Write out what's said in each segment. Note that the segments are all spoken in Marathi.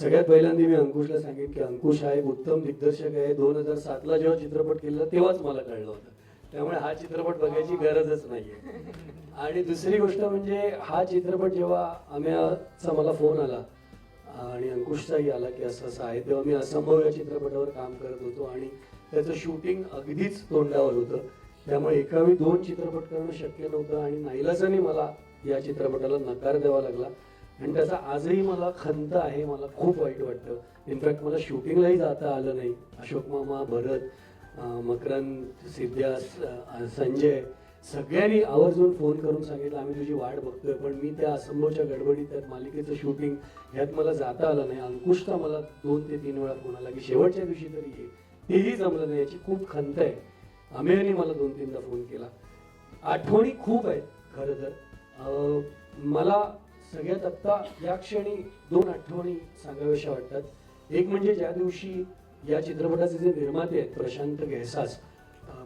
सगळ्यात पहिल्यांदा मी अंकुशला सांगेन की अंकुश हा एक उत्तम दिग्दर्शक आहे. दोन हजार सातला जेव्हा चित्रपट केला तेव्हाच मला कळलं होतं. त्यामुळे हा चित्रपट बघायची गरजच नाहीये. आणि दुसरी गोष्ट म्हणजे हा चित्रपट जेव्हा आम्याचा मला फोन आला आणि अंकुशचाही आला की असं असं आहे तेव्हा मी असंभव या चित्रपटावर काम करत होतो आणि त्याचं शूटिंग अगदीच तोंडावर होतं. त्यामुळे एकावेळी दोन चित्रपट करणं शक्य नव्हतं आणि नाईलाजाने मला या चित्रपटाला नकार द्यावा लागला. आणि त्याचा आजही मला खंत आहे मला खूप वाईट वाटतं. इनफॅक्ट मला शूटिंगलाही जाता आलं नाही. अशोक मामा भरत मकरंद सिद्ध्या संजय सगळ्यांनी आवर्जून फोन करून सांगितलं आम्ही तुझी वाट बघतोय पण मी त्या असंभवच्या गडबडीत त्यात मालिकेचं शूटिंग ह्यात मला जाता आलं नाही. अंकुशचा मला दोन ते तीन वेळा फोन आला की शेवटच्या दिवशी तरी ये. तेही जमलं नाही याची खूप खंत आहे. अमेयने मला दोन तीनदा फोन केला. आठवणी खूप आहेत खरं तर. मला सगळ्यात आत्ता या क्षणी दोन आठवणी सांगाव्याशा वाटतात. एक म्हणजे ज्या दिवशी या चित्रपटाचे जे निर्माते आहेत प्रशांत घेसास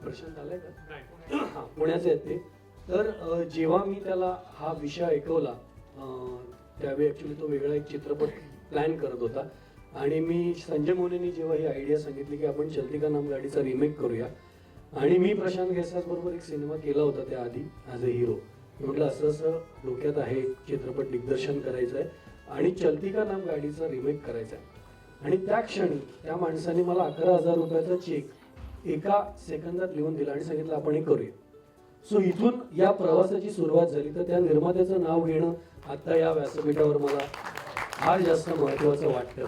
प्रशांत आलाय का? हा, पुण्याचे आहेत ते. तर जेव्हा मी त्याला हा विषय ऐकवला त्यावेळी ऍक्च्युली तो वेगळा एक चित्रपट प्लॅन करत होता. आणि मी संजय मोनेनी जेव्हा ही आयडिया सांगितली की आपण चलती का नाम गाडीचा रिमेक करूया आणि मी प्रशांत घेसास बरोबर एक सिनेमा केला होता त्याआधी ॲज अ हिरो म्हटलं असं असं डोक्यात आहे चित्रपट दिग्दर्शन करायचं आहे आणि चलती का नाम गाडीचा रिमेक करायचा आहे आणि त्या क्षणी त्या माणसाने मला अकरा हजार रुपयाचा चेक एका सेकंदात लिहून दिला आणि सांगितलं आपण हे करूया. सो इथून या प्रवासाची सुरुवात झाली. तर त्या निर्मात्याचं नाव घेणं आता या व्यासपीठावर मला फार जास्त महत्वाचं वाटतं.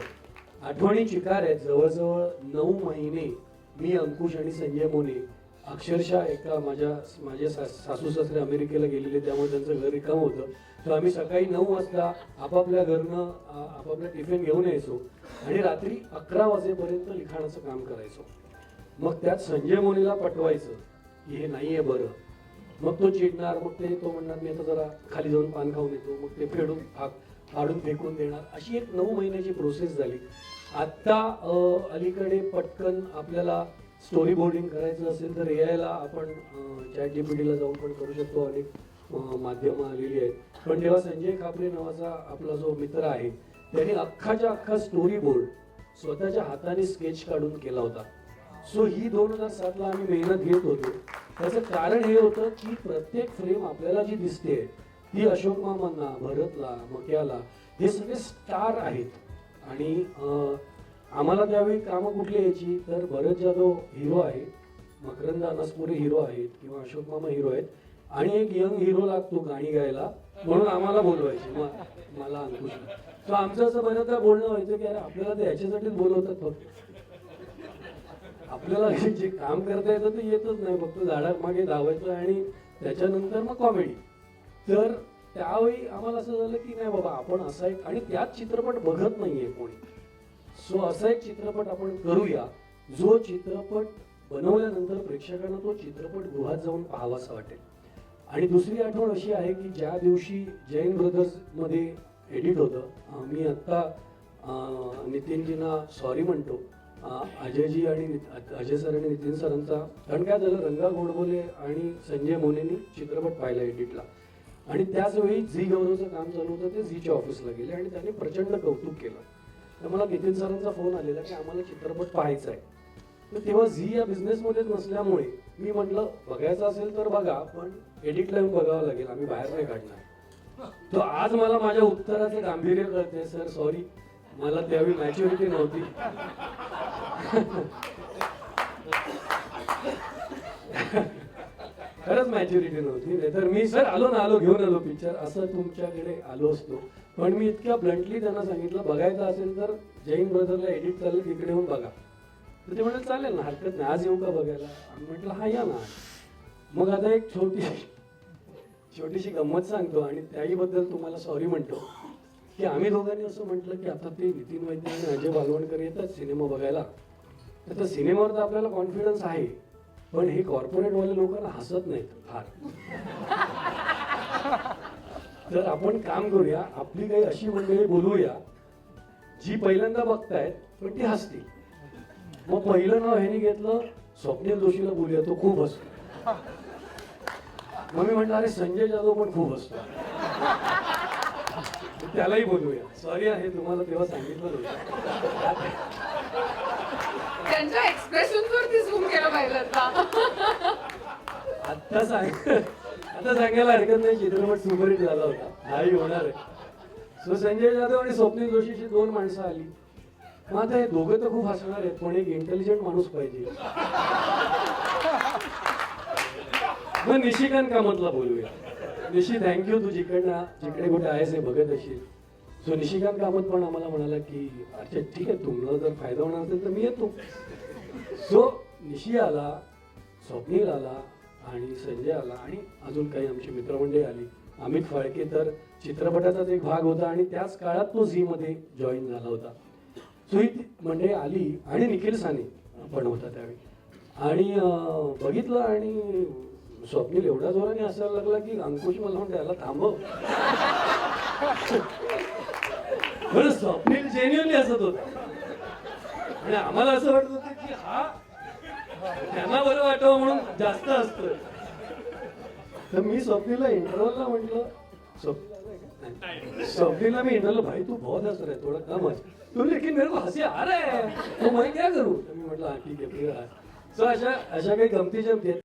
आठवणी चिकार आहेत. जवळजवळ नऊ महिने मी अंकुश आणि संजय मोने अक्षरशः एका माझ्या माझे सास- सासू सासरे अमेरिकेला गेलेले त्यामुळे त्यांचं घर रिकाम होतं. तर आम्ही सकाळी नऊ वाजता आपापल्या घरनं आपापल्या टिफिन घेऊन यायचो आणि रात्री अकरा वाजेपर्यंत लिखाणाचं काम करायचो. मग त्यात संजय मोनीला पटवायचं की हे आहे बरं. मग तो चिडणार मग ते तो म्हणणार मी आता जरा खाली जाऊन पान खाऊन येतो. मग ते फेडून फाडून फेकून देणार. अशी एक नऊ महिन्याची प्रोसेस झाली. आत्ता अलीकडे पटकन आपल्याला स्टोरी बोर्डिंग करायचं असेल तर एआयला आपण चॅट जीपीटीला जाऊन पण करू शकतो. अनेक माध्यमं आलेली आहेत. पण जेव्हा संजय खापरे नावाचा आपला जो मित्र आहे त्याने अख्खाच्या अख्खा स्टोरी बोर्ड स्वतःच्या हाताने स्केच काढून केला होता. सो ही दोन हजार सातला आम्ही मेहनत घेत होतो. त्याचं कारण हे होतं की प्रत्येक फ्रेम आपल्याला जी दिसते ती अशोक मामांना भरतला मक्याला हे सगळे स्टार आहेत. आणि आम्हाला त्यावेळी कामं कुठली यायची तर भरत जाधव हिरो आहे मकरंद अनसपुरे हिरो आहेत किंवा अशोक मामा हिरो आहेत आणि एक यंग हिरो लागतो गाणी गायला म्हणून आम्हाला बोलवायचे. मला अंकुश. तर आमचं असं बऱ्याचदा बोलणं व्हायचं की अरे आपल्याला ते याच्यासाठीच बोलवतात फक्त. आपल्याला जे काम करता येतं ते येतच नाही. फक्त झाडामागे धावायचं आणि त्याच्यानंतर मग कॉमेडी तर त्यावेळी आम्हाला असं झालं की नाही बाबा आपण असा एक आणि त्यात चित्रपट बघत नाहीये कोणी. सो असा एक चित्रपट आपण करूया. जो चित्रपट बनवल्यानंतर प्रेक्षकांना तो चित्रपट गृहात जाऊन पाहावासा वाटेल. आणि दुसरी आठवण अशी आहे की ज्या दिवशी जैन ब्रदर्समध्ये एडिट होतं मी आत्ता नितीनजींना सॉरी म्हणतो. अजयजी आणि अजय सर आणि नितीन सरांचा कारण काय झालं रंगा गोडबोले आणि संजय मोनेनी चित्रपट पाहिला एडिटला. आणि त्याच वेळी झी गौरवचं काम चालू होतं ते झीच्या ऑफिसला गेले आणि त्यांनी प्रचंड कौतुक केलं. तर मला नितीन सरांचा फोन आलेला की आम्हाला चित्रपट पाहायचा आहे. तर तेव्हा झी या बिझनेसमध्येच नसल्यामुळे मी म्हटलं बघायचं असेल तर बघा पण एडिट लावून बघावं लागेल आम्ही बाहेर नाही काढणार. तो आज मला माझ्या उत्तराचं गांभीर्य कळते सर सॉरी मला त्यावेळी मॅच्युरिटी नव्हती. खरंच मॅच्युरिटी नव्हती. नाही तर मी सर आलो ना आलो घेऊन आलो पिक्चर असं तुमच्याकडे आलो असतो. पण मी इतक्या ब्लंटली त्यांना सांगितलं बघायचं असेल तर जैन ब्रदरला एडिट चालेल तिकडे येऊन बघा. तर ते म्हणाले चालेल ना हरकत नाही आज येऊ का बघायला? आम्ही म्हटलं हा या ना. मग आता एक छोटी छोटीशी गंमत सांगतो आणि त्याहीबद्दल तुम्हाला सॉरी म्हणतो. की आम्ही दोघांनी असं म्हटलं की आता ते नितीन वैद्य आणि अजय बालवणकर येतात सिनेमा बघायला. तर त्या सिनेमावर तर आपल्याला कॉन्फिडन्स आहे पण हे कॉर्पोरेटवाले लोकांना हसत नाहीत फार. तर आपण काम करूया आपली काही अशी मंडळी बोलूया जी पहिल्यांदा बघतायत पण ती हसतील मग पहिलं नाव ह्याने घेतलं स्वप्नील जोशीला बोलूया तो खूप हसतो. मग मी म्हटलं अरे संजय जाधव पण खूप हसतो. त्यालाही बोलूया. सॉरी आहे तुम्हाला तेव्हा सांगितलं त्यांच्या एक्सप्रेशन वरती झूम केलं आता. आता सांग. आता सांगायला हरकत नाही चित्रपट सुपरहिट झाला होता. नाही होणार आहे. सो संजय जाधव आणि स्वप्नील जोशीची दोन माणसं आली. मग आता हे दोघं तर खूप हसणार आहेत पण एक इंटेलिजंट माणूस पाहिजे. मग निशिकांत कामतला बोलूया. निशी थँक्यू तू जिकडनं जिकडे कुठे आहेस हे बघत असेल सो निशिकांत कामत पण आम्हाला म्हणाला की अच्छा ठीक आहे तुम्हाला जर फायदा होणार असेल तर मी येतो. सो निशी आला स्वप्नील आला आणि संजय आला. आणि अजून काही आमची मित्रमंडळी आली. अमित फाळके तर चित्रपटाचाच एक भाग होता आणि त्याच काळात तो झीमध्ये जॉईन झाला होता. सुहित मंडळी आली आणि निखिल साने पण होता त्यावेळी. आणि बघितलं आणि स्वप्नील एवढ्या जोराने असायला लागला की अंकुश मला म्हणते याला थांबव. बरं स्वप्नील जेन्युअनली असत होता. आणि आम्हाला असं वाटत होतं की हा त्यांना बरं वाटव जास्त असतं. तर मी स्वप्नीला इंटरव्हलला म्हटलं स्वप्नीला स्वप्नीला मी इंटरव्हल भाई तू बहुत हंस रहा है थोड़ा कम हंस. तू लेकिन मेरे को हंसी आ रहा है. तो मैं क्या करूं? मी म्हटलं हा ठीक आहे फिर सो अशा अशा काही गमती जमती आहेत.